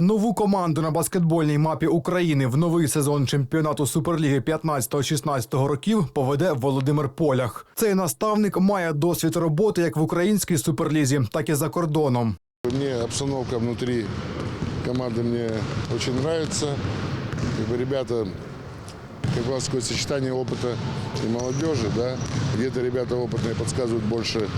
Нову команду на баскетбольній мапі України в новий сезон чемпіонату Суперліги 15-16 років поведе Володимир Полях. Цей наставник має досвід роботи як в українській суперлізі, так і за кордоном. Мне обстановка внутри команды мне очень нравится. Как бы ребята, как раз такое сочетание опыта и молодежи, да. Где-то ребята опытные подсказывают больше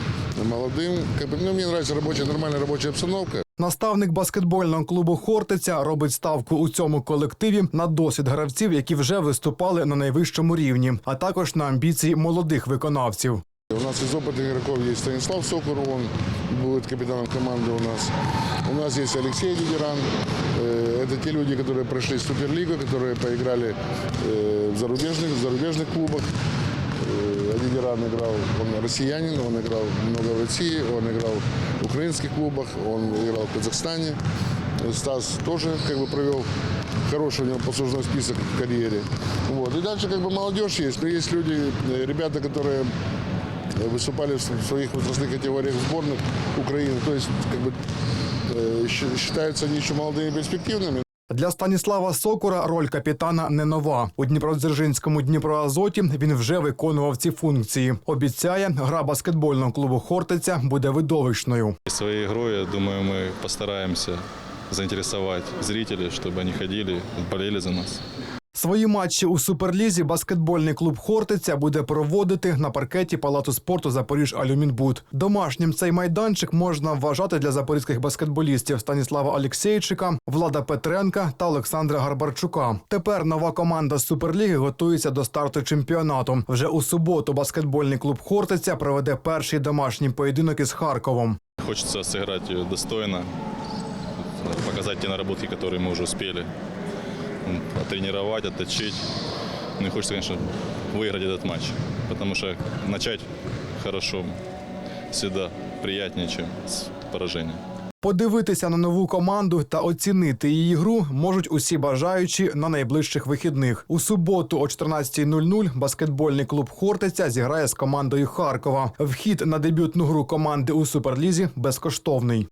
молодым. Как бы, ну, мне нравится рабочая, нормальная рабочая обстановка. Наставник баскетбольного клубу Хортиця робить ставку у цьому колективі на досвід гравців, які вже виступали на найвищому рівні, а також на амбіції молодих виконавців. У нас из опытных игроков есть Станислав Сокур, он будет капитаном команды у нас. У нас есть Алексей Дидеран. Э, Это те люди, которые прошли Суперлигу, которые поиграли э, в зарубежных, в зарубежных клубах. Э, Дидеран играл, он россиянин, он играл много в России, он играл в украинских клубах, он играл в Казахстане. Э, Стас тоже как бы провел хороший у него послужной список в карьере. Вот. И дальше как бы молодежь есть, но есть люди, э, ребята, которые выступали в своих возрастных категориях в сборных Украины. То есть, как бы, э, щ- считаются они еще молодыми и перспективными. Для Станіслава Сокура роль капітана не нова. У Дніпродзержинському Дніпроазоті він вже виконував ці функції. Обіцяє, гра баскетбольного клубу Хортиця буде видовищною. Своєю грою, я думаю, ми постараємося заінтересувати зрителів, щоб вони ходили, болели за нас. Свої матчі у суперлізі баскетбольний клуб Хортиця буде проводити на паркеті Палату спорту Запоріж Алюмінбуд. Домашнім цей майданчик можна вважати для запорізьких баскетболістів Станіслава Олексєйчика, Влада Петренка та Олександра Гарбарчука. Тепер нова команда з суперліги готується до старту чемпіонату. Вже у суботу баскетбольний клуб Хортиця проведе перший домашній поєдинок із Харковом. Хочется сыграть ее достойно, показать те наработки, которые мы уже успели, м, тренировать, отточить. Ну и хочется, конечно, выиграть этот матч, потому что начать хорошо всегда приятнее, чем с поражения. Подивитися на нову команду та оцінити її гру можуть усі бажаючі на найближчих вихідних. У суботу о 14.00 баскетбольний клуб Хортиця зіграє з командою Харкова. Вхід на дебютну гру команди у суперлізі безкоштовний.